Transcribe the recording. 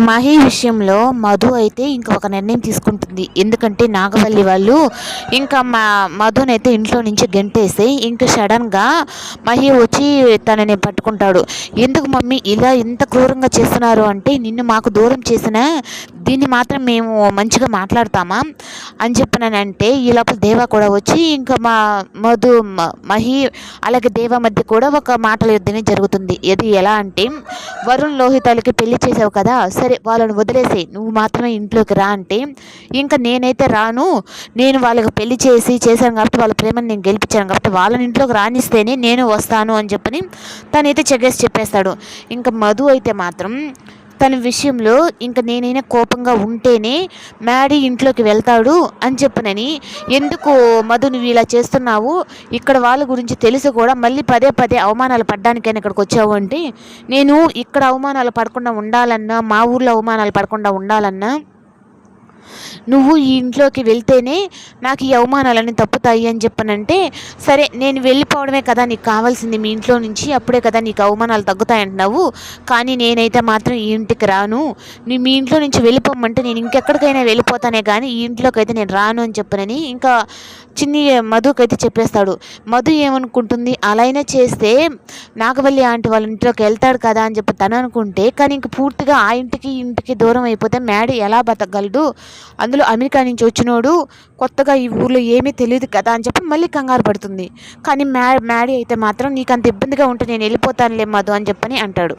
మహి విషయంలో మధు అయితే ఇంకా ఒక నిర్ణయం తీసుకుంటుంది. ఎందుకంటే నాగవల్లి వాళ్ళు ఇంకా మా మధునైతే ఇంట్లో నుంచి గెంటేసి ఇంకా సడన్గా మహి వచ్చి తనని పట్టుకుంటాడు. ఎందుకు మమ్మీ ఇలా ఇంత క్రూరంగా చేస్తున్నారు అంటే నిన్ను మాకు దూరం చేసిన దీన్ని మాత్రం మేము మంచిగా మాట్లాడతామా అని చెప్పినానంటే ఈ లోపల దేవ కూడా వచ్చి ఇంకా మా మధు మహి అలాగే దేవ మధ్య కూడా ఒక మాటల యుద్ధమే జరుగుతుంది. ఇది ఎలా అంటే వరుణ్ లోహితాలకి పెళ్ళి చేసావు కదా సరే వాళ్ళని వదిలేసి నువ్వు మాత్రమే ఇంట్లోకి రా అంటే ఇంకా నేనైతే రాను నేను వాళ్ళకి పెళ్ళి చేసి చేశాను కాబట్టి వాళ్ళ ప్రేమను నేను గెలిపించాను కాబట్టి వాళ్ళని ఇంట్లోకి రానిస్తేనే నేను వస్తాను అని చెప్పని తనైతే చెగేసి చెప్పేస్తాడు. ఇంకా మధు అయితే మాత్రం తన విషయంలో ఇంకా నేనైనా కోపంగా ఉంటేనే మ్యాడీ ఇంట్లోకి వెళ్తాడు అని చెప్పనని ఎందుకు మధు నువ్వు ఇలా చేస్తున్నావు? ఇక్కడ వాళ్ళ గురించి తెలిసి కూడా మళ్ళీ పదే పదే అవమానాలు పడ్డానికైనా ఇక్కడికి వచ్చావు అంటే నేను ఇక్కడ అవమానాలు పడకుండా ఉండాలన్నా మా ఊర్లో అవమానాలు పడకుండా ఉండాలన్నా నువ్వు ఈ ఇంట్లోకి వెళ్తేనే నాకు ఈ అవమానాలన్నీ తప్పుతాయి అని చెప్పనంటే సరే నేను వెళ్ళిపోవడమే కదా నీకు కావాల్సింది మీ ఇంట్లో నుంచి అప్పుడే కదా నీకు అవమానాలు తగ్గుతాయంటున్నావు. కానీ నేనైతే మాత్రం ఈ ఇంటికి రాను. నీ మీ ఇంట్లో నుంచి వెళ్ళిపోమంటే నేను ఇంకెక్కడికైనా వెళ్ళిపోతానే కానీ ఈ ఇంట్లోకి అయితే నేను రాను అని చెప్పనని ఇంకా చిన్ని మధుకైతే చెప్పేస్తాడు. మధు ఏమనుకుంటుంది? అలా అయినా చేస్తే నాగవల్లి ఆంటీ వాళ్ళ ఇంట్లోకి వెళ్తాడు కదా అని చెప్పి తను అనుకుంటే కానీ ఇంక పూర్తిగా ఆ ఇంటికి ఇంటికి దూరం అయిపోతే మ్యాడీ ఎలా బతకగలడు? అందులో అమెరికా నుంచి వచ్చినోడు కొత్తగా ఈ ఊర్లో ఏమీ తెలియదు కదా అని చెప్పి మళ్ళీ కంగారు పడుతుంది. కానీ మ్యా మ్యాడీ అయితే మాత్రం నీకు అంత ఇబ్బందిగా ఉంటే నేను వెళ్ళిపోతానులే మధు అని చెప్పని అంటాడు.